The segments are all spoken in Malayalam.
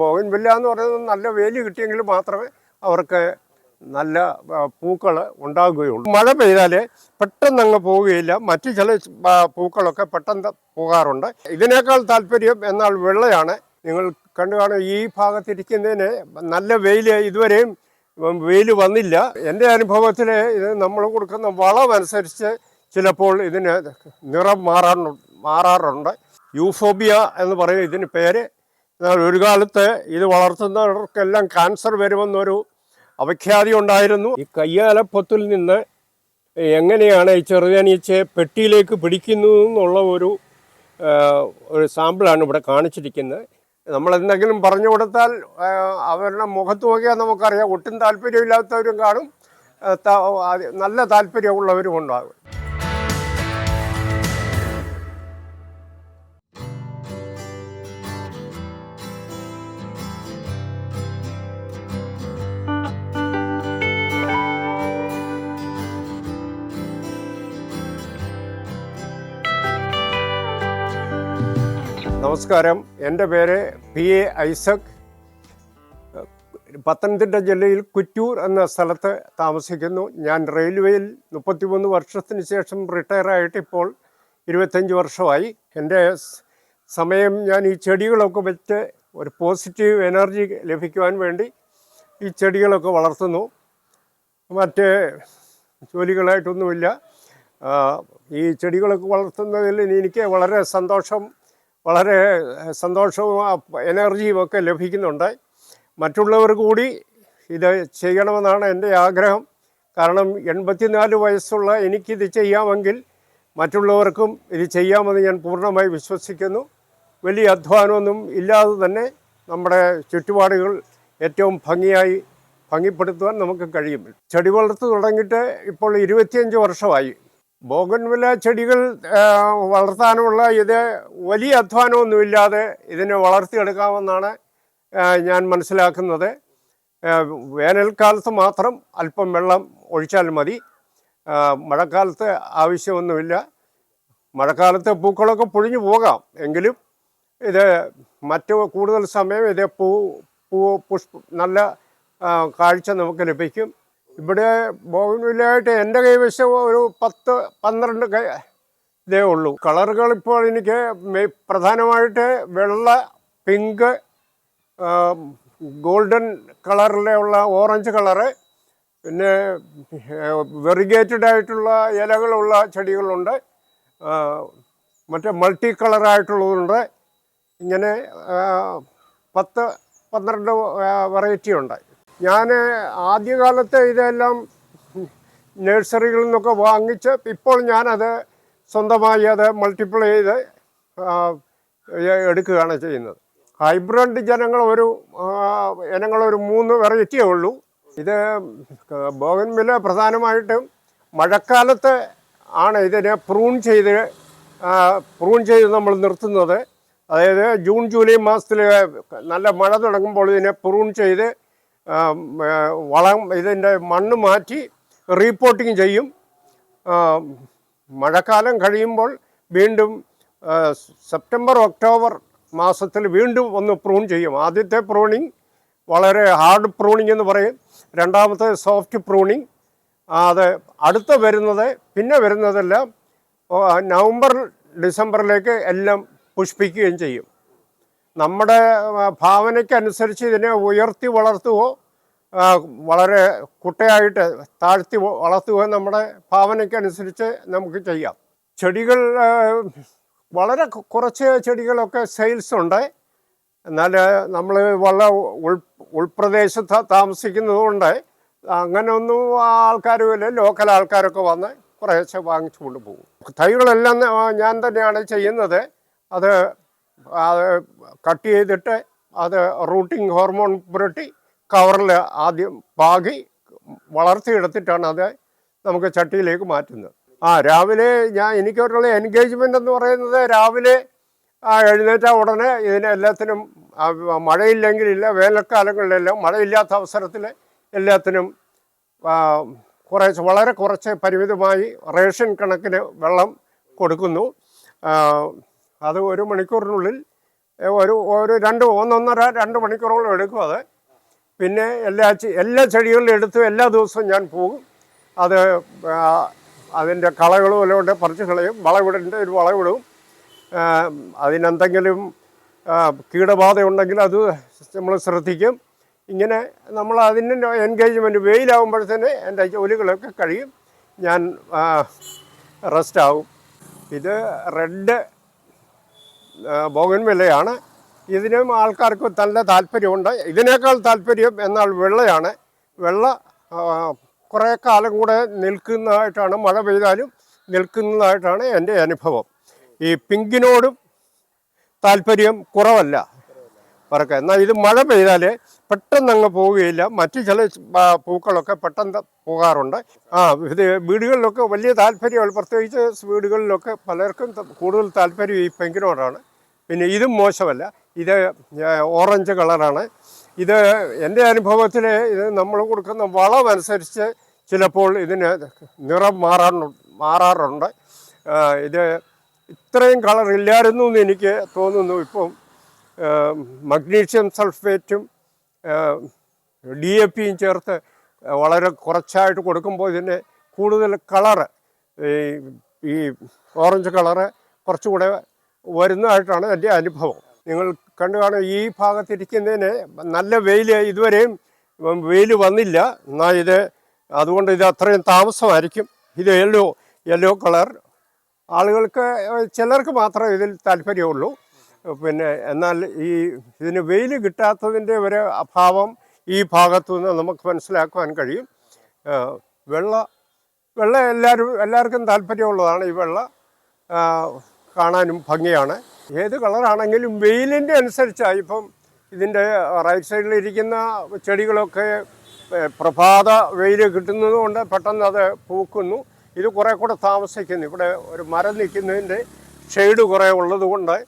ബോഗൻവില്ല എന്ന് പറയുന്നത് നല്ല വേലി കിട്ടിയെങ്കിൽ മാത്രമേ അവർക്ക് നല്ല പൂക്കൾ ഉണ്ടാകുകയുള്ളൂ. മഴ പെയ്താൽ പെട്ടെന്ന് അങ്ങ് പോവുകയില്ല. മറ്റു ചില പൂക്കളൊക്കെ പെട്ടെന്ന് പോകാറുണ്ട്. ഇതിനേക്കാൾ താല്പര്യം എന്നാൽ വെള്ളയാണ്. നിങ്ങൾ കണ്ടു കാണും ഈ ഭാഗത്തിരിക്കുന്നതിന് നല്ല വെയിൽ ഇതുവരെയും വെയിൽ വന്നില്ല. എന്റെ അനുഭവത്തിൽ ഇത് നമ്മൾ കൊടുക്കുന്ന വളമനുസരിച്ച് ചിലപ്പോൾ ഇതിന് നിറം മാറാറുണ്ട് മാറാറുണ്ട്. യൂഫോബിയ എന്ന് പറയും ഇതിന് പേര് എന്നാൽ ഒരു കാലത്ത് ഇത് വളർത്തുന്നവർക്കെല്ലാം ക്യാൻസർ വരുമെന്നൊരു അവഖ്യാതി ഉണ്ടായിരുന്നു. ഈ കയ്യാലപ്പത്തിൽ നിന്ന് എങ്ങനെയാണ് ഈ ചെറുതനീച്ചയെ പെട്ടിയിലേക്ക് പിടിക്കുന്നു എന്നുള്ള ഒരു ഒരു സാമ്പിളാണ് ഇവിടെ കാണിച്ചിരിക്കുന്നത്. നമ്മൾ എന്തെങ്കിലും പറഞ്ഞു കൊടുത്താൽ അവരുടെ മുഖത്ത് നോക്കിയാൽ നമുക്കറിയാം. ഒട്ടും താല്പര്യമില്ലാത്തവരും കാണും. നല്ല താല്പര്യമുള്ളവരും ഉണ്ടാകും. നമസ്കാരം. എന്റെ പേര് പി എ ഐസക്. പത്തനംതിട്ട ജില്ലയിൽ കുറ്റൂർ എന്ന സ്ഥലത്ത് താമസിക്കുന്നു. ഞാൻ റെയിൽവേയിൽ മുപ്പത്തിമൂന്ന് വർഷത്തിന് ശേഷം റിട്ടയർ ആയിട്ട് ഇപ്പോൾ ഇരുപത്തഞ്ച് വർഷമായി. എന്റെ സമയം ഞാൻ ഈ ചെടികളൊക്കെ വെച്ച് ഒരു പോസിറ്റീവ് എനർജി ലഭിക്കുവാൻ വേണ്ടി ഈ ചെടികളൊക്കെ വളർത്തുന്നു. മറ്റ് ജോലികളായിട്ടൊന്നുമില്ല. ഈ ചെടികളൊക്കെ വളർത്തുന്നതിൽ എനിക്ക് വളരെ സന്തോഷം വളരെ സന്തോഷവും എനർജിയും ഒക്കെ ലഭിക്കുന്നുണ്ട്. മറ്റുള്ളവർ കൂടി ഇത് ചെയ്യണമെന്നാണ് എന്റെ ആഗ്രഹം. കാരണം എൺപത്തിനാല് വയസ്സുള്ള എനിക്കിത് ചെയ്യാമെങ്കിൽ മറ്റുള്ളവർക്കും ഇത് ചെയ്യാമെന്ന് ഞാൻ പൂർണമായി വിശ്വസിക്കുന്നു. വലിയ അധ്വാനമൊന്നും ഇല്ലാതെ തന്നെ നമ്മുടെ ചുറ്റുപാടുകൾ ഏറ്റവും ഭംഗിയായി ഭംഗിപ്പെടുത്തുവാൻ നമുക്ക് കഴിയും. ചെടി വളർത്ത് തുടങ്ങിയിട്ട് ഇപ്പോൾ ഇരുപത്തിയഞ്ച് വർഷമായി. ബോഗൻവില ചെടികൾ വളർത്താനുള്ള ഇത് വലിയ അധ്വാനമൊന്നുമില്ലാതെ ഇതിനെ വളർത്തിയെടുക്കാമെന്നാണ് ഞാൻ മനസ്സിലാക്കുന്നത്. വേനൽക്കാലത്ത് മാത്രം അല്പം വെള്ളം ഒഴിച്ചാൽ മതി. മഴക്കാലത്ത് ആവശ്യമൊന്നുമില്ല. മഴക്കാലത്ത് പൂക്കളൊക്കെ പൊഴിഞ്ഞു പോകാം. എങ്കിലും ഇത് മറ്റ് കൂടുതൽ സമയം ഇത് പൂ പൂ പുഷ്പ നല്ല കാഴ്ച നമുക്ക് ലഭിക്കും. ഇവിടെ ബോഗൻവില്ലായിട്ട് എന്റെ കൈവശം ഒരു പത്ത് പന്ത്രണ്ട് കൈ ഇതേ ഉള്ളൂ. കളറുകൾ ഇപ്പോൾ എനിക്ക് പ്രധാനമായിട്ട് വെള്ള പിങ്ക് ഗോൾഡൻ കളറിലുള്ള ഓറഞ്ച് കളറ് പിന്നെ വെറിഗേറ്റഡ് ആയിട്ടുള്ള ഇലകളുള്ള ചെടികളുണ്ട്. മറ്റേ മൾട്ടി കളറായിട്ടുള്ളതുണ്ട്. ഇങ്ങനെ പത്ത് പന്ത്രണ്ട് വെറൈറ്റി ഉണ്ട് ഞാൻ ആദ്യകാലത്ത് ഇതെല്ലാം നഴ്സറികളിൽ നിന്നൊക്കെ വാങ്ങിച്ച് ഇപ്പോൾ ഞാനത് സ്വന്തമായി അത് മൾട്ടിപ്ലൈ ചെയ്ത് എടുക്കുകയാണ് ചെയ്യുന്നത്. ഹൈബ്രിഡ് ജനങ്ങൾ ഒരു ഇനങ്ങളൊരു മൂന്ന് വെറൈറ്റിയേ ഉള്ളൂ. ഇത് ബോഗൻവില പ്രധാനമായിട്ടും മഴക്കാലത്ത് ആണ് ഇതിനെ പ്രൂൺ ചെയ്ത് പ്രൂൺ ചെയ്ത് നമ്മൾ നിർത്തുന്നത്. അതായത് ജൂൺ ജൂലൈ മാസത്തിൽ നല്ല മഴ തുടങ്ങുമ്പോൾ ഇതിനെ പ്രൂൺ ചെയ്ത് വളം ഇതിന്റെ മണ്ണ് മാറ്റി റീപ്പോർട്ടിങ് ചെയ്യും. മഴക്കാലം കഴിയുമ്പോൾ വീണ്ടും സെപ്റ്റംബർ ഒക്ടോബർ മാസത്തിൽ വീണ്ടും ഒന്ന് പ്രൂൺ ചെയ്യും. ആദ്യത്തെ പ്രൂണിങ് വളരെ ഹാർഡ് പ്രൂണിങ് എന്ന് പറയും. രണ്ടാമത്തെ സോഫ്റ്റ് പ്രൂണിങ്. അത് അടുത്ത വരുന്നത് പിന്നെ വരുന്നതെല്ലാം നവംബർ ഡിസംബറിലേക്ക് എല്ലാം പുഷ്പിക്കുകയും ചെയ്യും. നമ്മുടെ ഭാവനയ്ക്കനുസരിച്ച് ഇതിനെ ഉയർത്തി വളർത്തുവോ വളരെ കുട്ടയായിട്ട് താഴ്ത്തി വളർത്തുകയോ നമ്മുടെ ഭാവനയ്ക്കനുസരിച്ച് നമുക്ക് ചെയ്യാം. ചെടികൾ വളരെ കുറച്ച് ചെടികളൊക്കെ സെയിൽസ് ഉണ്ട്. എന്നാൽ നമ്മൾ വളരെ ഉൾ ഉൾപ്രദേശത്ത് താമസിക്കുന്നതുകൊണ്ട് അങ്ങനെ ഒന്നും ആൾക്കാരുമില്ല ലോക്കൽ ആൾക്കാരൊക്കെ വന്ന് കുറേശ്ശെ വാങ്ങിച്ചു കൊണ്ടുപോകും തൈകളെല്ലാം ഞാൻ തന്നെയാണ് ചെയ്യുന്നത്. അത് അത് കട്ട് ചെയ്തിട്ട് അത് റൂട്ടിങ് ഹോർമോൺ പുരട്ടി കവറിൽ ആദ്യം പാകി വളർത്തിയെടുത്തിട്ടാണ് അത് നമുക്ക് ചട്ടിയിലേക്ക് മാറ്റുന്നത്. ആ രാവിലെ ഞാൻ എനിക്കൊരുള്ള എൻഗേജ്മെന്റ് എന്ന് പറയുന്നത് രാവിലെ എഴുന്നേറ്റ ഉടനെ ഇതിനെ എല്ലാത്തിനും ആ, മഴയില്ലെങ്കിലില്ല വേനൽക്കാലങ്ങളിലെല്ലാം മഴയില്ലാത്ത അവസരത്തിൽ എല്ലാത്തിനും കുറച്ച് വളരെ കുറച്ച് പരിമിതമായി റേഷൻ കണക്കിന് വെള്ളം കൊടുക്കുന്നു. അത് ഒരു മണിക്കൂറിനുള്ളിൽ ഒരു ഒരു രണ്ട് ഒന്നൊന്നര രണ്ട് മണിക്കൂറോളം എടുക്കും അത്. പിന്നെ എല്ലാ എല്ലാ ചെടികളിലും എടുത്തു എല്ലാ ദിവസവും ഞാൻ പോകും അത് അതിന്റെ കളകളും എല്ലാം ഉണ്ട് പറിച്ച് കളയും വളവിടേണ്ട ഒരു വളവിടും അതിനെന്തെങ്കിലും കീടബാധ ഉണ്ടെങ്കിൽ അത് നമ്മൾ ശ്രദ്ധിക്കും. ഇങ്ങനെ നമ്മൾ അതിന്റെ എൻഗേജ്മെന്റ് വെയിലാകുമ്പോഴത്തേന് എന്റെ ജോലികളൊക്കെ കഴിയും. ഞാൻ റെസ്റ്റാവും. ഇത് റെഡ് ബോഗൻവില്ലയാണ് ഇതിനും ആൾക്കാർക്ക് നല്ല താല്പര്യമുണ്ട്. ഇതിനേക്കാൾ താല്പര്യം എന്നാൽ വെള്ളയാണ്. വെള്ള കുറേ കാലം കൂടെ നിൽക്കുന്നതായിട്ടാണ് മഴ പെയ്താലും നിൽക്കുന്നതായിട്ടാണ് എന്റെ അനുഭവം. ഈ പിങ്കിനോടും താല്പര്യം കുറവല്ല. പറക്ക എന്നാൽ ഇത് മഴ പെയ്താൽ പെട്ടെന്ന് അങ്ങ് പോവുകയില്ല. മറ്റു ചില പൂക്കളൊക്കെ പെട്ടെന്ന് പോകാറുണ്ട്. ആ ഇത് വീടുകളിലൊക്കെ വലിയ താല്പര്യമാണ്. പ്രത്യേകിച്ച് വീടുകളിലൊക്കെ പലർക്കും കൂടുതൽ താല്പര്യം ഈ പെങ്കിനോടാണ്. പിന്നെ ഇതും മോശമല്ല. ഇത് ഓറഞ്ച് കളറാണ്. ഇത് എന്റെ അനുഭവത്തിൽ ഇത് നമ്മൾ കൊടുക്കുന്ന വളം അനുസരിച്ച് ചിലപ്പോൾ ഇതിന് നിറം മാറാൻ മാറാറുണ്ട്. ഇത് ഇത്രയും കളർ ഇല്ലായിരുന്നു എന്ന് എനിക്ക് തോന്നുന്നു. ഇപ്പം മഗ്നീഷ്യം സൾഫേറ്റും ഡി എ പിയും ചേർത്ത് വളരെ കുറച്ചായിട്ട് കൊടുക്കുമ്പോൾ ഇതിന്റെ കൂടുതൽ കളറ് ഈ ഓറഞ്ച് കളറ് കുറച്ചുകൂടെ വരുന്നതായിട്ടാണ് എന്റെ അനുഭവം. നിങ്ങൾ കണ്ടു കാണും ഈ ഭാഗത്തിരിക്കുന്നതിന് നല്ല വെയിൽ ഇതുവരെയും വെയിൽ വന്നില്ല. എന്നാൽ ഇത് അതുകൊണ്ട് ഇത് അത്രയും താമസമായിരിക്കും. ഇത് യെല്ലോ യെല്ലോ കളർ. ആളുകൾക്ക് ചിലർക്ക് മാത്രമേ ഇതിൽ താല്പര്യമുള്ളൂ. പിന്നെ എന്നാൽ ഈ ഇതിന് വെയിൽ കിട്ടാത്തതിന്റെ ഒരു അഭാവം ഈ ഭാഗത്തു നിന്ന് നമുക്ക് മനസ്സിലാക്കുവാൻ കഴിയും. വെള്ള വെള്ള എല്ലാവരും എല്ലാവർക്കും താല്പര്യമുള്ളതാണ് ഈ വെള്ള കാണാനും ഭംഗിയാണ്. ഏത് കളറാണെങ്കിലും വെയിലിന്റെ അനുസരിച്ചാണ് ഇപ്പം ഇതിന്റെ റൈറ്റ് സൈഡിലിരിക്കുന്ന ചെടികളൊക്കെ പ്രഭാത വെയിൽ കിട്ടുന്നത് കൊണ്ട് പെട്ടെന്ന് അത് പൂക്കുന്നു. ഇത് കുറേ കൂടെ താമസിക്കുന്നു. ഇവിടെ ഒരു മരം നിൽക്കുന്നതിന്റെ ഷെയ്ഡ് കുറേ ഉള്ളത് കൊണ്ട് ആ,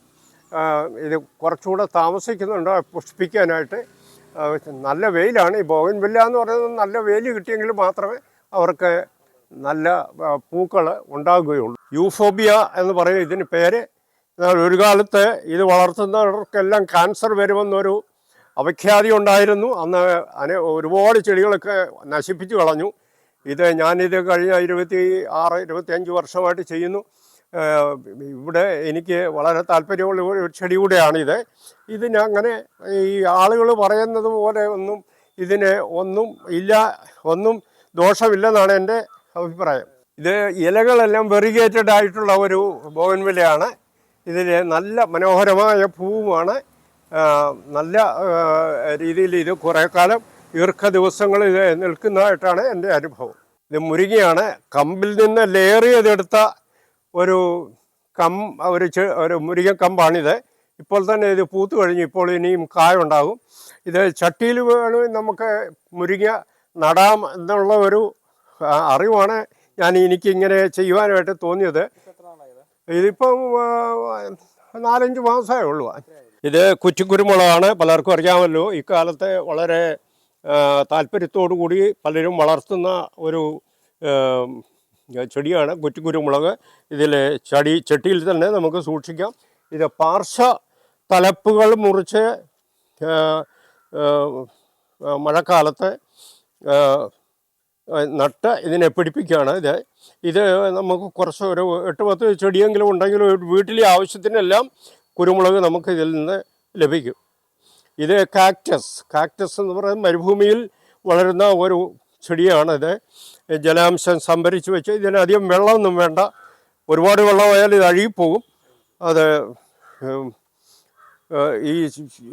ഇത് കുറച്ചുകൂടെ താമസിക്കുന്നുണ്ട്. പുഷ്പിക്കാനായിട്ട്. നല്ല വെയിലാണ്. ഈ ബോഗൻവില്ല എന്ന് പറയുന്നത് നല്ല വെയിൽ കിട്ടിയെങ്കിൽ മാത്രമേ അവർക്ക് നല്ല പൂക്കൾ ഉണ്ടാകുകയുള്ളൂ. യൂഫോബിയ എന്ന് പറയും ഇതിന് പേര്. എന്നാൽ ഒരു കാലത്ത് ഇത് വളർത്തുന്നവർക്കെല്ലാം ക്യാൻസർ വരുമെന്നൊരു അവഖ്യാതി ഉണ്ടായിരുന്നു. അന്ന് അനെ ഒരുപാട് ചെടികളൊക്കെ നശിപ്പിച്ചു കളഞ്ഞു. ഇത് ഞാനിത് കഴിഞ്ഞ ഇരുപത്തി ആറ് ഇരുപത്തി അഞ്ച് വർഷമായിട്ട് ചെയ്യുന്നു. ഇവിടെ എനിക്ക് വളരെ താല്പര്യമുള്ള ഒരു ചെടി കൂടെയാണിത്. ഇതിന് അങ്ങനെ ഈ ആളുകൾ പറയുന്നത് പോലെ ഒന്നും ഇതിന് ഒന്നും ഇല്ല ഒന്നും ദോഷമില്ലെന്നാണ് എന്റെ അഭിപ്രായം. ഇത് ഇലകളെല്ലാം വെറിഗേറ്റഡ് ആയിട്ടുള്ള ഒരു ബോഗൻവിലയാണ് ഇതിൽ നല്ല മനോഹരമായ പൂവുമാണ്. നല്ല രീതിയിൽ ഇത് കുറേ കാലം ദീർഘ ദിവസങ്ങൾ ഇത് നിൽക്കുന്നതായിട്ടാണ് എന്റെ അനുഭവം. ഇത് മുരിങ്ങയാണ്. കമ്പിൽ നിന്ന് ലെയർ ചെയ്തെടുത്ത ഒരു കം ഒരു ഒരു മുരിങ്ങ കമ്പാണിത്. ഇപ്പോൾ തന്നെ ഇത് പൂത്തു കഴിഞ്ഞു. ഇപ്പോൾ ഇനിയും കായുണ്ടാകും. ഇത് ചട്ടിയിൽ വേണമെങ്കിൽ നമുക്ക് മുരിങ്ങ നടാം എന്നുള്ള ഒരു അറിവാണ് ഞാൻ എനിക്ക് ഇങ്ങനെ ചെയ്യുവാനായിട്ട് തോന്നിയത്. ഇതിപ്പം നാലഞ്ച് മാസമേ ഉള്ളൂ. ഇത് കുറ്റിക്കുരുമുളകാണ്. പലർക്കും അറിയാമല്ലോ. ഇക്കാലത്ത് വളരെ താല്പര്യത്തോടു കൂടി പലരും വളർത്തുന്ന ഒരു ചെടിയാണ് കുറ്റിക്കുരുമുളക് ഇതിൽ ചടി ചട്ടിയിൽ തന്നെ നമുക്ക് സൂക്ഷിക്കാം. ഇത് പാർശ്വ തലപ്പുകൾ മുറിച്ച് മഴക്കാലത്ത് നട്ട് ഇതിനെ പിടിപ്പിക്കുകയാണ് ഇത്. ഇത് നമുക്ക് കുറച്ച് ഒരു എട്ട് പത്ത് ചെടിയെങ്കിലും ഉണ്ടെങ്കിൽ വീട്ടിലെ ആവശ്യത്തിനെല്ലാം കുരുമുളക് നമുക്ക് ഇതിൽ നിന്ന് ലഭിക്കും. ഇത് കാക്ടസ്. കാക്ടസ് എന്ന് പറയുന്നത് മരുഭൂമിയിൽ വളരുന്ന ഒരു ചെടിയാണ് ഇത്. ജലാംശം സംഭരിച്ച് വെച്ച് ഇതിനധികം വെള്ളമൊന്നും വേണ്ട. ഒരുപാട് വെള്ളമായാൽ ഇത് അഴുകിപ്പോകും. അത് ഈ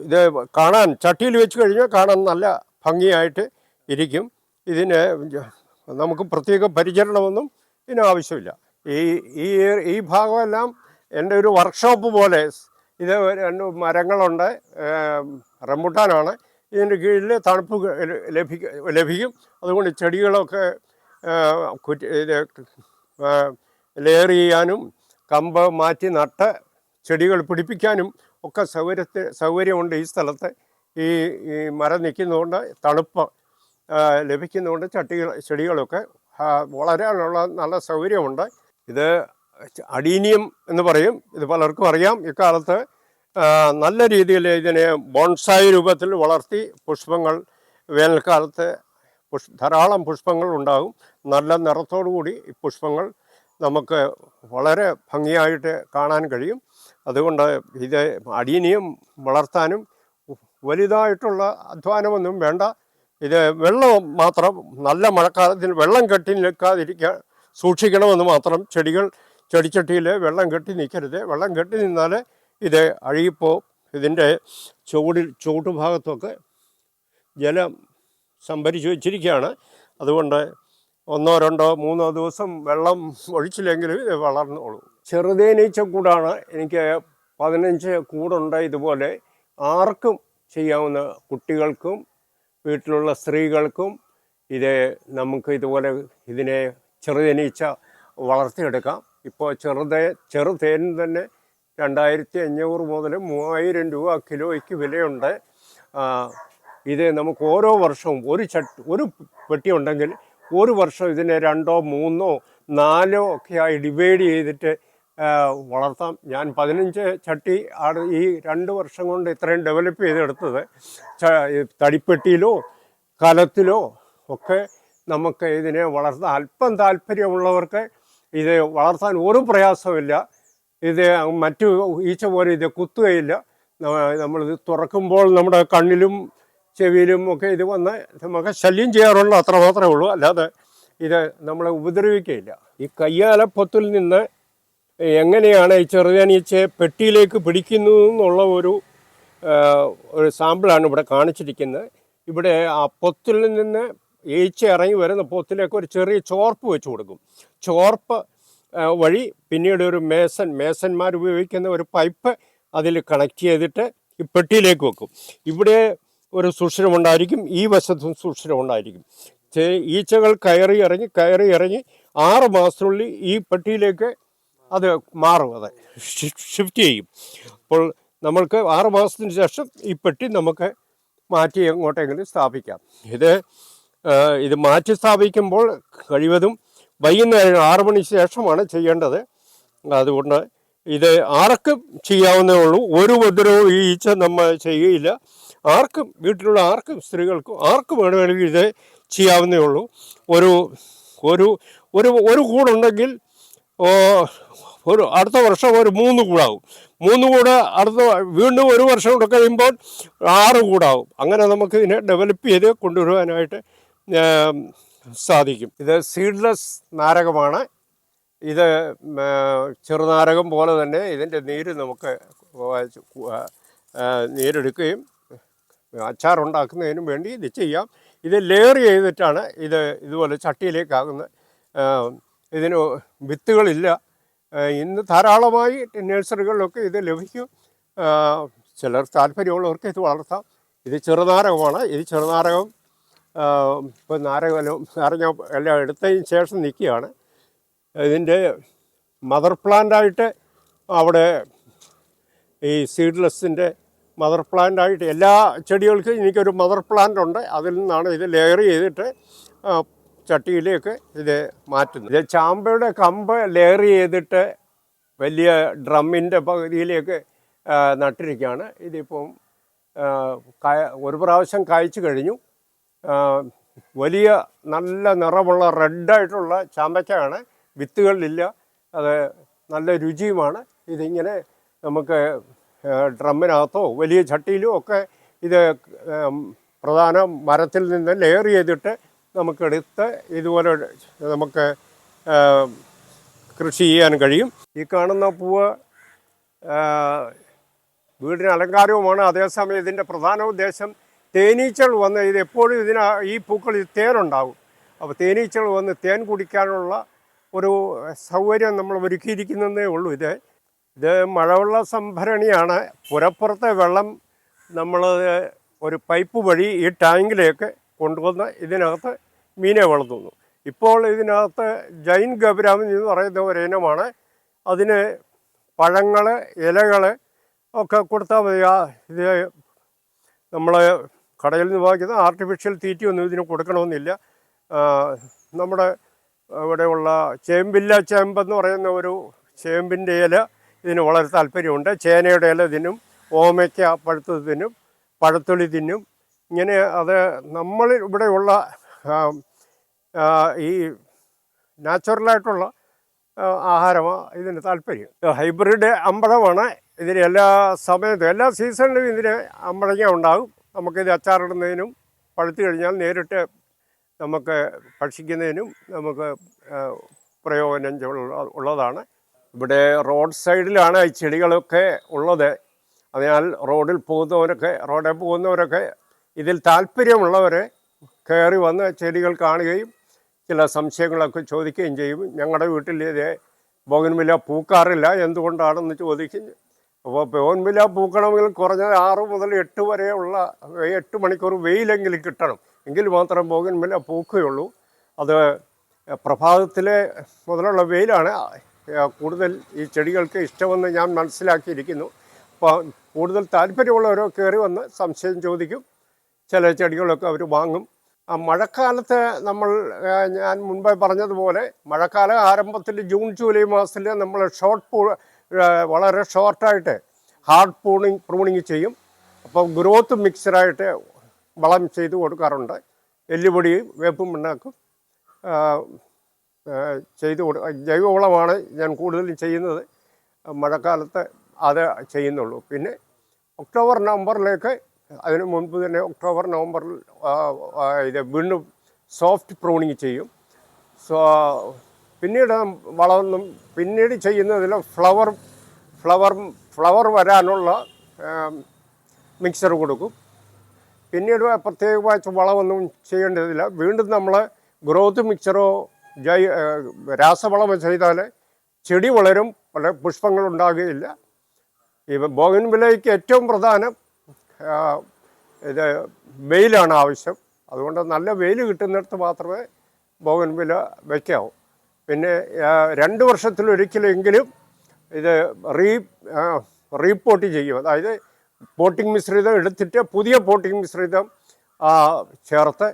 ഇത് കാണാൻ ചട്ടിയിൽ വെച്ച് കഴിഞ്ഞാൽ കാണാൻ നല്ല ഭംഗിയായിട്ട് ഇരിക്കും. ഇതിന് നമുക്ക് പ്രത്യേക പരിചരണമൊന്നും ഇതിന് ആവശ്യമില്ല ഈ ഈ ഈ ഭാഗമെല്ലാം എന്റെ ഒരു വർക്ക്ഷോപ്പ് പോലെ ഇത് രണ്ട് മരങ്ങളുണ്ട്. റംബുട്ടാനാണ്. ഇതിന്റെ കീഴിൽ തണുപ്പ് ലഭിക്കും ലഭിക്കും. അതുകൊണ്ട് ചെടികളൊക്കെ കുറ്റി ലെയർ ചെയ്യാനും കമ്പ് മാറ്റി നട്ട് ചെടികൾ പിടിപ്പിക്കാനും ഒക്കെ സൗകര്യത്തിൽ സൗകര്യമുണ്ട് ഈ സ്ഥലത്ത്. ഈ ഈ മരം നിൽക്കുന്നതുകൊണ്ട് തണുപ്പ് ലഭിക്കുന്നതുകൊണ്ട് ചട്ടികൾ ചെടികളൊക്കെ വളരാനുള്ള നല്ല സൗകര്യമുണ്ട്. ഇത് അടീനിയം എന്ന് പറയും. ഇത് പലർക്കും അറിയാം. ഇക്കാലത്ത് നല്ല രീതിയിൽ ഇതിനെ ബോൺസായി രൂപത്തിൽ വളർത്തി പുഷ്പങ്ങൾ വേനൽക്കാലത്ത് പുഷ് ധാരാളം പുഷ്പങ്ങൾ ഉണ്ടാകും. നല്ല നിറത്തോടു കൂടി ഈ പുഷ്പങ്ങൾ നമുക്ക് വളരെ ഭംഗിയായിട്ട് കാണാൻ കഴിയും. അതുകൊണ്ട് ഇത് അടിയനിയും വളർത്താനും വലുതായിട്ടുള്ള അധ്വാനമൊന്നും വേണ്ട. ഇത് വെള്ളം മാത്രം നല്ല മഴക്കാലത്തിൽ വെള്ളം കെട്ടി നിൽക്കാതിരിക്കാൻ സൂക്ഷിക്കണമെന്ന് മാത്രം ചെടികൾ ചെടിച്ചട്ടിയിൽ വെള്ളം കെട്ടി നിൽക്കരുത്. വെള്ളം കെട്ടി നിന്നാൽ ഇത് അഴുകിപ്പോ ഇതിന്റെ ചുവടിൽ ചുവട്ടുഭാഗത്തൊക്കെ ജലം സംഭരിച്ചു വെച്ചിരിക്കുകയാണ്. അതുകൊണ്ട് ഒന്നോ രണ്ടോ മൂന്നോ ദിവസം വെള്ളം ഒഴിച്ചില്ലെങ്കിലും ഇത് വളർന്നോളൂ. ചെറുതേനീച്ച കൂടാണ്. എനിക്ക് പതിനഞ്ച് കൂടുണ്ട് ഇതുപോലെ. ആർക്കും ചെയ്യാവുന്ന കുട്ടികൾക്കും വീട്ടിലുള്ള സ്ത്രീകൾക്കും ഇത് നമുക്ക് ഇതുപോലെ ഇതിനെ ചെറുതേനീച്ച വളർത്തിയെടുക്കാം. ഇപ്പോൾ ചെറുതേ ചെറുതേനും തന്നെ രണ്ടായിരത്തി അഞ്ഞൂറ് മുതൽ മൂവായിരം രൂപ കിലോയ്ക്ക് വിലയുണ്ട്. ഇത് നമുക്ക് ഓരോ വർഷവും ഒരു ചട്ട് ഒരു പെട്ടി ഉണ്ടെങ്കിൽ ഒരു വർഷം ഇതിനെ രണ്ടോ മൂന്നോ നാലോ ഒക്കെയായി ഡിവൈഡ് ചെയ്തിട്ട് വളർത്താം. ഞാൻ പതിനഞ്ച് ചട്ടി ആണ് ഈ രണ്ട് വർഷം കൊണ്ട് ഇത്രയും ഡെവലപ്പ് ചെയ്തെടുത്തത്. തടിപ്പെട്ടിയിലോ കലത്തിലോ ഒക്കെ നമുക്ക് ഇതിനെ വളർത്താൻ അല്പം താല്പര്യമുള്ളവർക്ക് ഇത് വളർത്താൻ ഒരു പ്രയാസമില്ല ഇത് മറ്റു ഈച്ച പോലെ ഇത് കുത്തുകയില്ല. നമ്മൾ ഇത് തുറക്കുമ്പോൾ നമ്മുടെ കണ്ണിലും ചെവിയിലും ഒക്കെ ഇത് വന്ന് നമുക്ക് ശല്യം ചെയ്യാറുള്ളൂ അത്ര മാത്രമേ ഉള്ളൂ. അല്ലാതെ ഇത് നമ്മളെ ഉപദ്രവിക്കുകയില്ല. ഈ കയ്യാലപ്പൊത്തിൽ നിന്ന് എങ്ങനെയാണ് ഈ ചെറുതേനീച്ചയെ പെട്ടിയിലേക്ക് പിടിക്കുന്നു എന്നുള്ള ഒരു ഒരു സാമ്പിളാണ് ഇവിടെ കാണിച്ചിരിക്കുന്നത്. ഇവിടെ ആ പൊത്തിൽ നിന്ന് ഈച്ച ഇറങ്ങി വരുന്ന പൊത്തിലേക്ക് ഒരു ചെറിയ ചോർപ്പ് വെച്ച് കൊടുക്കും. ചോർപ്പ് വഴി പിന്നീട് ഒരു മേസൻ മേസന്മാർ ഉപയോഗിക്കുന്ന ഒരു പൈപ്പ് അതിൽ കണക്ട് ചെയ്തിട്ട് ഈ പെട്ടിയിലേക്ക് വെക്കും. ഇവിടെ ഒരു സുഷിരമുണ്ടായിരിക്കും ഈ വശത്തും സുഷിരമുണ്ടായിരിക്കും ഈച്ചകൾ കയറി ഇറങ്ങി കയറി ഇറങ്ങി ആറ് മാസത്തിനുള്ളിൽ ഈ പെട്ടിയിലേക്ക് അത് മാറും അത് ഷിഫ്റ്റ് ചെയ്യും. അപ്പോൾ നമ്മൾക്ക് ആറ് മാസത്തിന് ശേഷം ഈ പെട്ടി നമുക്ക് മാറ്റി എങ്ങോട്ടെങ്കിലും സ്ഥാപിക്കാം. ഇത് ഇത് മാറ്റി സ്ഥാപിക്കുമ്പോൾ കഴിവതും വൈകുന്നേരം ആറ് മണിക്ക് ശേഷമാണ് ചെയ്യേണ്ടത്. അതുകൊണ്ട് ഇത് ആർക്കും ചെയ്യാവുന്നേ ഉള്ളൂ. ഒരു ഉപദ്രവവും ഈ ഈച്ച നമ്മൾ ചെയ്യുകയില്ല. ആർക്കും വീട്ടിലുള്ള ആർക്കും സ്ത്രീകൾക്കും ആർക്കും വേണമെങ്കിൽ ഇത് ചെയ്യാവുന്നേ ഉള്ളൂ. ഒരു ഒരു ഒരു ഒരു കൂടുണ്ടെങ്കിൽ ഒരു അടുത്ത വർഷം ഒരു മൂന്ന് കൂടാവും. മൂന്ന് കൂട് അടുത്ത വീണ്ടും ഒരു വർഷം കൂടെ കഴിയുമ്പോൾ ആറ് കൂടാവും. അങ്ങനെ നമുക്ക് ഇതിനെ ഡെവലപ്പ് ചെയ്ത് കൊണ്ടുവരുവാനായിട്ട് സാധിക്കും. ഇത് സീഡ്ലെസ് നാരകമാണ്. ഇത് ചെറുനാരകം പോലെ തന്നെ ഇതിന്റെ നീര് നമുക്ക് നീരെടുക്കുകയും അച്ചാറുണ്ടാക്കുന്നതിനും വേണ്ടി ഇത് ചെയ്യാം. ഇത് ലെയർ ചെയ്തിട്ടാണ് ഇത് ഇതുപോലെ ചട്ടിയിലേക്കാകുന്നത് ഇതിന് വിത്തുകളില്ല. ഇന്ന് ധാരാളമായി നഴ്സറികളിലൊക്കെ ഇത് ലഭിക്കും. ചിലർ താല്പര്യമുള്ളവർക്ക് ഇത് വളർത്താം. ഇത് ചെറുനാരകമാണ്. ഇത് ചെറുനാരകം ഇപ്പോൾ നാരകം നാരങ്ങ എല്ലാം എടുത്തതിന് ശേഷം നിൽക്കുകയാണ്. ഇതിന്റെ മദർ പ്ലാന്റായിട്ട് അവിടെ ഈ സീഡ്ലെസ്സിന്റെ മദർ പ്ലാന്റായിട്ട് എല്ലാ ചെടികൾക്കും എനിക്കൊരു മദർ പ്ലാന്റ് ഉണ്ട്. അതിൽ നിന്നാണ് ഇത് ലെയർ ചെയ്തിട്ട് ചട്ടിയിലേക്ക് ഇത് മാറ്റുന്നത്. ഇത് ചാമ്പയുടെ കമ്പ് ലെയർ ചെയ്തിട്ട് വലിയ ഡ്രമ്മിന്റെ പകുതിയിലേക്ക് നട്ടിരിക്കുകയാണ്. ഇതിപ്പം ഒരു പ്രാവശ്യം കായ്ച്ചു കഴിഞ്ഞു. വലിയ നല്ല നിറമുള്ള റെഡായിട്ടുള്ള ചാമ്പയ്ക്കാണ്. വിത്തുകളിലില്ല. അത് നല്ല രുചിയുമാണ്. ഇതിങ്ങനെ നമുക്ക് ഡ്രമ്മിനകത്തോ വലിയ ചട്ടിയിലോ ഒക്കെ ഇത് പ്രധാന മരത്തിൽ നിന്ന് ലെയർ ചെയ്തിട്ട് നമുക്കെടുത്ത് ഇതുപോലെ നമുക്ക് കൃഷി ചെയ്യാൻ കഴിയും. ഈ കാണുന്ന പൂവ് വീടിന് അലങ്കാരവുമാണ്. അതേസമയം ഇതിന്റെ പ്രധാന ഉദ്ദേശം തേനീച്ചകൾ വന്ന് ഇത് എപ്പോഴും ഇതിന് ഈ പൂക്കളിൽ തേനുണ്ടാകും. അപ്പോൾ തേനീച്ചകൾ വന്ന് തേൻ കുടിക്കാനുള്ള ഒരു സൗകര്യം നമ്മൾ ഒരുക്കിയിരിക്കുന്നതേ ഉള്ളൂ. ഇത് ഇത് മഴവെള്ള സംഭരണിയാണ്. പുരപ്പുറത്തെ വെള്ളം നമ്മൾ ഒരു പൈപ്പ് വഴി ഈ ടാങ്കിലേക്ക് കൊണ്ടുവന്ന് ഇതിനകത്ത് മീനെ വളർത്തുന്നു. ഇപ്പോൾ ഇതിനകത്ത് ജൈൻ ഗബ്രാമൻ എന്ന് പറയുന്ന ഒരു ഇനമാണ്. അതിന് പഴങ്ങൾ ഇലകൾ ഒക്കെ കൊടുത്താൽ മതി. ഇത് നമ്മൾ കടയിൽ നിന്ന് വാങ്ങിക്കുന്ന ആർട്ടിഫിഷ്യൽ തീറ്റയൊന്നും ഇതിന് കൊടുക്കണമെന്നില്ല. നമ്മുടെ ഇവിടെയുള്ള ചേമ്പില്ല ചേമ്പെന്ന് പറയുന്ന ഒരു ചേമ്പിന്റെ ഇല ഇതിന് വളരെ താല്പര്യമുണ്ട്. ചേനയുടെ ഇല ഇതിനും ഓമയ്ക്ക പഴുത്തത് തിന്നും പഴത്തൊലി തിന്നും. ഇങ്ങനെ അത് നമ്മൾ ഇവിടെയുള്ള ഈ നാച്ചുറലായിട്ടുള്ള ആഹാരമാണ് ഇതിന് താല്പര്യം. ഹൈബ്രിഡ് അമ്പഴമാണ്. ഇതിന് എല്ലാ സമയത്തും എല്ലാ സീസണിലും ഇതിന് അമ്പഴങ്ങ ഉണ്ടാകും. നമുക്കിത് അച്ചാറിടുന്നതിനും പഴുത്തു കഴിഞ്ഞാൽ നേരിട്ട് നമുക്ക് ഭക്ഷിക്കുന്നതിനും നമുക്ക് പ്രയോജനം ഉള്ള- ഉള്ളതാണ്. ഇവിടെ റോഡ് സൈഡിലാണ് ഈ ചെടികളൊക്കെ ഉള്ളത്. അതിനാൽ റോഡിൽ പോകുന്നവരൊക്കെ റോഡിൽ പോകുന്നവരൊക്കെ ഇതിൽ താല്പര്യമുള്ളവരെ കയറി വന്ന് ചെടികൾ കാണുകയും ചില സംശയങ്ങളൊക്കെ ചോദിക്കുകയും ചെയ്യും. ഞങ്ങളുടെ വീട്ടിൽ ഇത് ബോഗൻവില്ല പൂക്കാറില്ല. എന്തുകൊണ്ടാണെന്ന് ചോദിക്കും. അപ്പോൾ ബോഗൻവില്ല പൂക്കണമെങ്കിൽ കുറഞ്ഞത് ആറ് മുതൽ എട്ട് വരെയുള്ള എട്ട് മണിക്കൂർ വെയിലെങ്കിലും കിട്ടണം. എങ്കിൽ മാത്രം ബോഗൻവില്ല പൂക്കുകയുള്ളൂ. അത് പ്രഭാതത്തിലെ മുതലുള്ള വെയിലാണ്. കൂടുതൽ ഈ ചെടികൾക്ക് ഇഷ്ടമെന്ന് ഞാൻ മനസ്സിലാക്കിയിരിക്കുന്നു. അപ്പോൾ കൂടുതൽ താല്പര്യമുള്ളവരോ കയറി വന്ന് സംശയം ചോദിക്കും. ചില ചെടികളൊക്കെ അവർ വാങ്ങും. ആ മഴക്കാലത്ത് നമ്മൾ ഞാൻ മുൻപേ പറഞ്ഞതുപോലെ മഴക്കാലം ആരംഭത്തിൽ ജൂൺ ജൂലൈ മാസത്തിൽ നമ്മൾ ഷോർട്ട് പൂ വളരെ ഷോർട്ടായിട്ട് ഹാർഡ് പൂണിങ് പ്രൂണിങ് ചെയ്യും. അപ്പോൾ ഗ്രോത്ത് മിക്സറായിട്ട് വളം ചെയ്ത് കൊടുക്കാറുണ്ട്. എല്ലുപൊടിയും വേപ്പും മണ്ണാക്കും ചെയ്ത് കൊടു ജൈവവളമാണ് ഞാൻ കൂടുതലും ചെയ്യുന്നത്. മഴക്കാലത്ത് അത് ചെയ്യുന്നുള്ളൂ. പിന്നെ ഒക്ടോബർ നവംബറിലേക്ക് അതിന് മുൻപ് തന്നെ ഒക്ടോബർ നവംബറിൽ ഇത് വീണ്ടും സോഫ്റ്റ് പ്രൂണിങ് ചെയ്യും. സോ പിന്നീട് വളർന്നും പിന്നീട് ചെയ്യുന്നതിൽ ഫ്ലവർ ഫ്ലവർ ഫ്ലവർ വരാനുള്ള മിക്സർ കൊടുക്കും. പിന്നീട് പ്രത്യേകമായിട്ട് വളമൊന്നും ചെയ്യേണ്ടതില്ല. വീണ്ടും നമ്മൾ ഗ്രോത്ത് മിക്സറോ ജൈ രാസവളമോ ചെയ്താൽ ചെടി വളരും പല പുഷ്പങ്ങൾ ഉണ്ടാകുകയില്ല. ഈ ബോഗൻ വിലയ്ക്ക് ഏറ്റവും പ്രധാനം ഇത് വെയിലാണ് ആവശ്യം. അതുകൊണ്ട് നല്ല വെയിൽ കിട്ടുന്നിടത്ത് മാത്രമേ ബോഗൻ വില വയ്ക്കാവൂ പിന്നെ രണ്ട് വർഷത്തിലൊരിക്കലെങ്കിലും ഇത് റീ റീപോട്ട് ചെയ്യും അതായത് പോട്ടിംഗ് മിശ്രിതം എടുത്തിട്ട് പുതിയ പോട്ടിംഗ് മിശ്രിതം ചേർത്ത്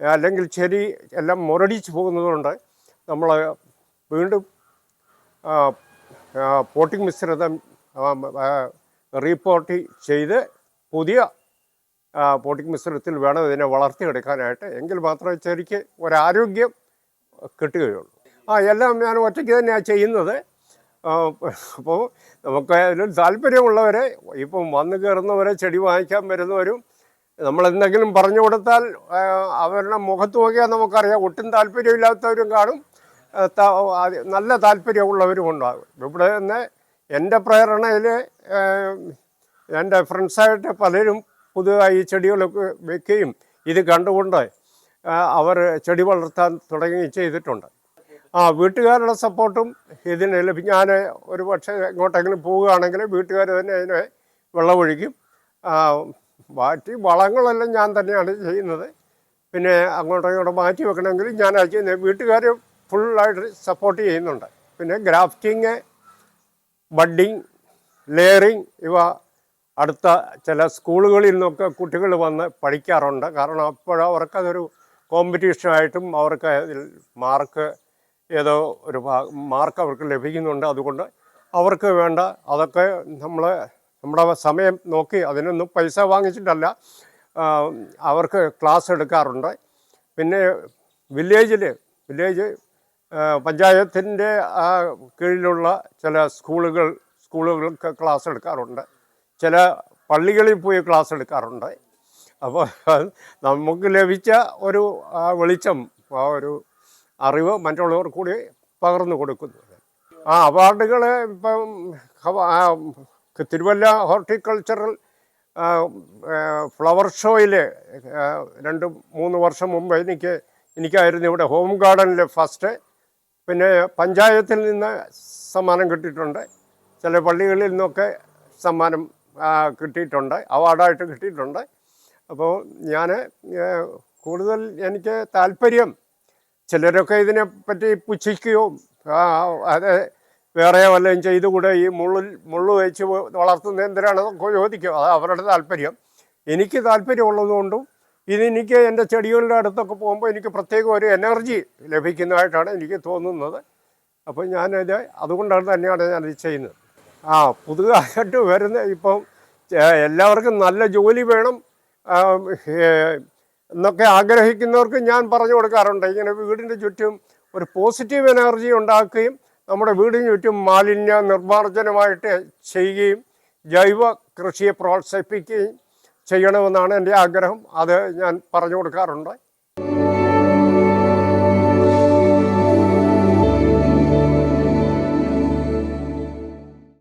അല്ലെങ്കിൽ ചെടി എല്ലാം മുരടിച്ച് പോകുന്നതുകൊണ്ട് നമ്മൾ വീണ്ടും പോട്ടിംഗ് മിശ്രിതം റീപോർട്ട് ചെയ്ത് പുതിയ പോട്ടിംഗ് മിശ്രിതത്തിൽ വേണം ഇതിനെ വളർത്തിയെടുക്കാനായിട്ട്. എങ്കിൽ മാത്രമേ ചെടിക്ക് ഒരാരോഗ്യം കിട്ടുകയുള്ളൂ. ആ എല്ലാം ഞാൻ ഒറ്റയ്ക്ക് തന്നെയാണ് ചെയ്യുന്നത്. അപ്പോൾ നമുക്ക് അതിൽ താല്പര്യമുള്ളവരെ ഇപ്പം വന്ന് കയറുന്നവരെ ചെടി വാങ്ങിക്കാൻ വരുന്നവരും നമ്മളെന്തെങ്കിലും പറഞ്ഞു കൊടുത്താൽ അവരുടെ മുഖത്ത് നോക്കിയാൽ നമുക്കറിയാം ഒട്ടും താല്പര്യമില്ലാത്തവരും കാണും. നല്ല താല്പര്യമുള്ളവരും ഉണ്ടാകും. ഇവിടെ നിന്ന് എന്റെ പ്രേരണയിൽ എന്റെ ഫ്രണ്ട്സായിട്ട് പലരും പുതുതായി ചെടികളൊക്കെ വെക്കുകയും ഇത് കണ്ടുകൊണ്ട് അവർ ചെടി വളർത്താൻ തുടങ്ങി ചെയ്തിട്ടുണ്ട്. ആ വീട്ടുകാരുടെ സപ്പോർട്ടും ഇതിന് ലഭിക്കും ഞാൻ ഒരു പക്ഷേ എങ്ങോട്ടെങ്കിലും പോവുകയാണെങ്കിൽ വീട്ടുകാർ തന്നെ അതിനെ വെള്ളമൊഴിക്കും. മാറ്റി വളങ്ങളെല്ലാം ഞാൻ തന്നെയാണ് ചെയ്യുന്നത്. പിന്നെ അങ്ങോട്ടും ഇങ്ങോട്ടും മാറ്റി വെക്കണമെങ്കിൽ ഞാൻ ചെയ്യുന്നത് വീട്ടുകാർ ഫുള്ളായിട്ട് സപ്പോർട്ട് ചെയ്യുന്നുണ്ട്. പിന്നെ ഗ്രാഫ്റ്റിങ് ബഡ്ഡിങ് ലെയറിങ് ഇവ അടുത്ത ചില സ്കൂളുകളിൽ നിന്നൊക്കെ കുട്ടികൾ വന്ന് പഠിക്കാറുണ്ട്. കാരണം അപ്പോഴവർക്കതൊരു കോമ്പറ്റീഷനായിട്ടും അവർക്ക് അതിൽ മാർക്ക് ഏതോ ഒരു മാർക്ക് അവർക്ക് ലഭിക്കുന്നുണ്ട്. അതുകൊണ്ട് അവർക്ക് വേണ്ട അതൊക്കെ നമ്മൾ നമ്മുടെ സമയം നോക്കി അതിനൊന്നും പൈസ വാങ്ങിച്ചിട്ടല്ല അവർക്ക് ക്ലാസ് എടുക്കാറുണ്ട്. പിന്നെ വില്ലേജിൽ വില്ലേജ് പഞ്ചായത്തിന്റെ കീഴിലുള്ള ചില സ്കൂളുകൾ സ്കൂളുകൾക്ക് ക്ലാസ് എടുക്കാറുണ്ട്. ചില പള്ളികളിൽ പോയി ക്ലാസ് എടുക്കാറുണ്ട്. അപ്പോൾ നമുക്ക് ലഭിച്ച ഒരു വെളിച്ചം ആ ഒരു അറിവ് മറ്റുള്ളവർ കൂടി പകർന്നു കൊടുക്കുന്നു. ആ അവാർഡുകൾ ഇപ്പം തിരുവല്ല ഹോർട്ടിക്കൾച്ചറൽ ഫ്ലവർ ഷോയിൽ രണ്ട് മൂന്ന് വർഷം മുമ്പ് എനിക്ക് എനിക്കായിരുന്നു ഇവിടെ ഹോം ഗാർഡനിൽ ഫസ്റ്റ്. പിന്നെ പഞ്ചായത്തിൽ നിന്ന് സമ്മാനം കിട്ടിയിട്ടുണ്ട്. ചില പള്ളികളിൽ നിന്നൊക്കെ സമ്മാനം കിട്ടിയിട്ടുണ്ട്. അവാർഡായിട്ട് കിട്ടിയിട്ടുണ്ട്. അപ്പോൾ ഞാൻ കൂടുതൽ എനിക്ക് താല്പര്യം ചിലരൊക്കെ ഇതിനെപ്പറ്റി പുച്ഛിക്കുകയോ അത് വേറെ വല്ലതും ചെയ്തുകൂടെ ഈ മുള്ളിൽ മുള്ളു വെച്ച് വളർത്തുന്ന എന്തിനാണെന്നൊക്കെ ചോദിക്കുക അത് അവരുടെ താല്പര്യം. എനിക്ക് താല്പര്യമുള്ളതുകൊണ്ടും ഇതെനിക്ക് എന്റെ ചെടികളുടെ അടുത്തൊക്കെ പോകുമ്പോൾ എനിക്ക് പ്രത്യേക ഒരു എനർജി ലഭിക്കുന്നതായിട്ടാണ് എനിക്ക് തോന്നുന്നത്. അപ്പോൾ ഞാനിത് അതുകൊണ്ടാണ് തന്നെയാണ് ഞാനിത് ചെയ്യുന്നത്. ആ പുതുതായിട്ട് വരുന്ന ഇപ്പം എല്ലാവർക്കും നല്ല ജോലി വേണം. എന്നൊക്കെ ആഗ്രഹിക്കുന്നവർക്ക് ഞാൻ പറഞ്ഞു കൊടുക്കാറുണ്ട്. ഇങ്ങനെ വീടിന്റെ ചുറ്റും ഒരു പോസിറ്റീവ് എനർജി ഉണ്ടാക്കുകയും നമ്മുടെ വീടിന് ചുറ്റും മാലിന്യ നിർമ്മാർജനമായിട്ട് ചെയ്യുകയും ജൈവ കൃഷിയെ പ്രോത്സാഹിപ്പിക്കുകയും ചെയ്യണമെന്നാണ് എന്റെ ആഗ്രഹം. അത് ഞാൻ പറഞ്ഞു കൊടുക്കാറുണ്ട്.